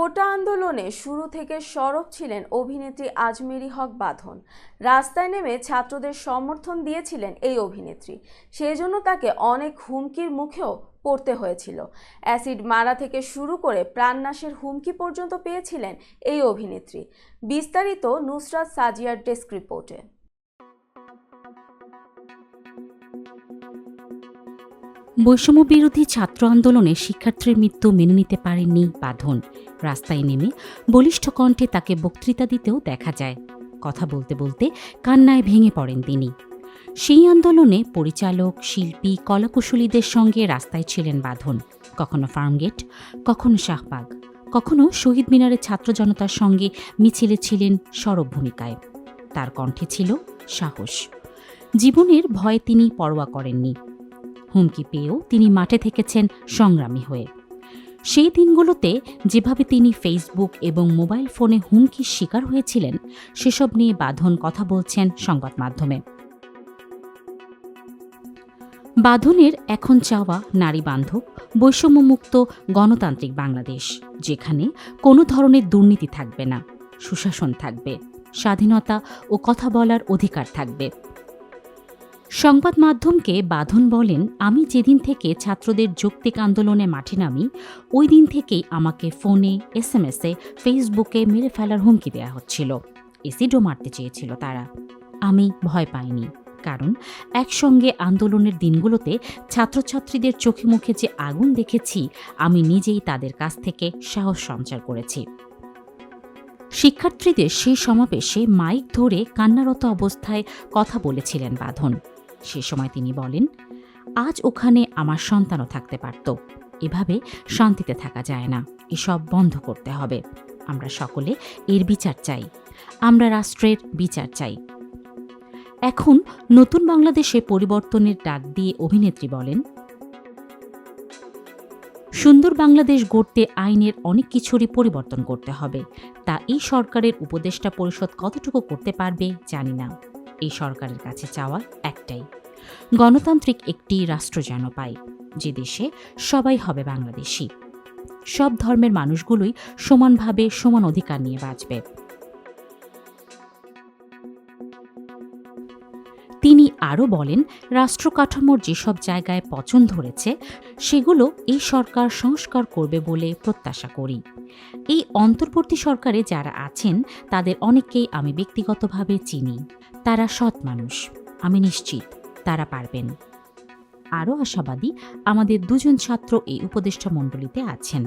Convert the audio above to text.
কোটা আন্দোলনে শুরু থেকে সরব ছিলেন অভিনেত্রী আজমেরি হক বাঁধন। রাস্তায় নেমে ছাত্রদের সমর্থন দিয়েছিলেন এই অভিনেত্রী। সেজন্য তাকে অনেক হুমকির মুখেও পড়তে হয়েছিল। অ্যাসিড মারা থেকে শুরু করে প্রাণনাশের হুমকি পর্যন্ত পেয়েছিলেন এই অভিনেত্রী। বিস্তারিত নুসরাত সাজিয়ার ডেস্ক রিপোর্টে। বৈষম্য বিরোধী ছাত্র আন্দোলনে শিক্ষার্থীর মৃত্যু মেনে নিতে পারেননি বাঁধন। রাস্তায় নেমে বলিষ্ঠ কণ্ঠে তাকে বক্তৃতা দিতেও দেখা যায়। কথা বলতে বলতে কান্নায় ভেঙে পড়েন তিনি। সেই আন্দোলনে পরিচালক, শিল্পী, কলাকুশলীদের সঙ্গে রাস্তায় ছিলেন বাঁধন। কখনো ফার্মগেট, কখনো শাহবাগ, কখনো শহীদ মিনারের ছাত্র জনতার সঙ্গে মিছিলে ছিলেন সরব ভূমিকায়। তার কণ্ঠে ছিল সাহস। জীবনের ভয় তিনি পরোয়া করেননি। হুমকি পেয়েও তিনি মাঠে থেকেছেন সংগ্রামী হয়ে। সেই দিনগুলোতে যেভাবে তিনি ফেসবুক এবং মোবাইল ফোনে হুমকির শিকার হয়েছিলেন, সেসব নিয়ে বাঁধন কথা বলছেন সংবাদ মাধ্যমে। বাঁধনের এখন চাওয়া নারী বান্ধব, বৈষম্যমুক্ত গণতান্ত্রিক বাংলাদেশ, যেখানে কোনো ধরনের দুর্নীতি থাকবে না, সুশাসন থাকবে, স্বাধীনতা ও কথা বলার অধিকার থাকবে। সংবাদ মাধ্যমকে বাঁধন বলেন, আমি যেদিন থেকে ছাত্রদের যৌক্তিক আন্দোলনে মাঠে নামি, ওই দিন থেকেই আমাকে ফোনে এস এম এসে ফেসবুকে মেরে ফেলার হুমকি দেওয়া হচ্ছিল। এসিডও মারতে চেয়েছিল তারা। আমি ভয় পাইনি, কারণ একসঙ্গে আন্দোলনের দিনগুলোতে ছাত্রছাত্রীদের চোখে মুখে যে আগুন দেখেছি, আমি নিজেই তাদের কাছ থেকে সাহস সঞ্চার করেছি। শিক্ষার্থীদের সেই সমাবেশে মাইক ধরে কান্নারত অবস্থায় কথা বলেছিলেন বাঁধন। সে সময় তিনি বলেন, আজ ওখানে আমার সন্তানও থাকতে পারত। এভাবে শান্তিতে থাকা যায় না। এসব বন্ধ করতে হবে। আমরা সকলে এর বিচার চাই। আমরা রাষ্ট্রের বিচার চাই। এখন নতুন বাংলাদেশে পরিবর্তনের ডাক দিয়ে অভিনেত্রী বলেন, সুন্দর বাংলাদেশ গড়তে আইনের অনেক কিছুরই পরিবর্তন করতে হবে। তা এই সরকারের উপদেষ্টা পরিষদ কতটুকু করতে পারবে জানি না। এই সরকারের কাছে চাওয়া একটাই। গণতান্ত্রিক একটি রাষ্ট্র যেন পাই, যে দেশে সবাই হবে বাংলাদেশি। সব ধর্মের মানুষগুলোই সমানভাবে সমান অধিকার নিয়ে বাঁচবে। তিনি আরও বলেন, রাষ্ট্র কাঠামোর যেসব জায়গায় পচন ধরেছে, সেগুলো এই সরকার সংস্কার করবে বলে প্রত্যাশা করি। এই অন্তর্বর্তী সরকারে যারা আছেন, তাদের অনেককেই আমি ব্যক্তিগতভাবে চিনি। তারা সৎ মানুষ। আমি নিশ্চিত। তারা পারবেন। আরও আশাবাদী আমাদের দুজন ছাত্র এই উপদেষ্টা মণ্ডলীতে আছেন।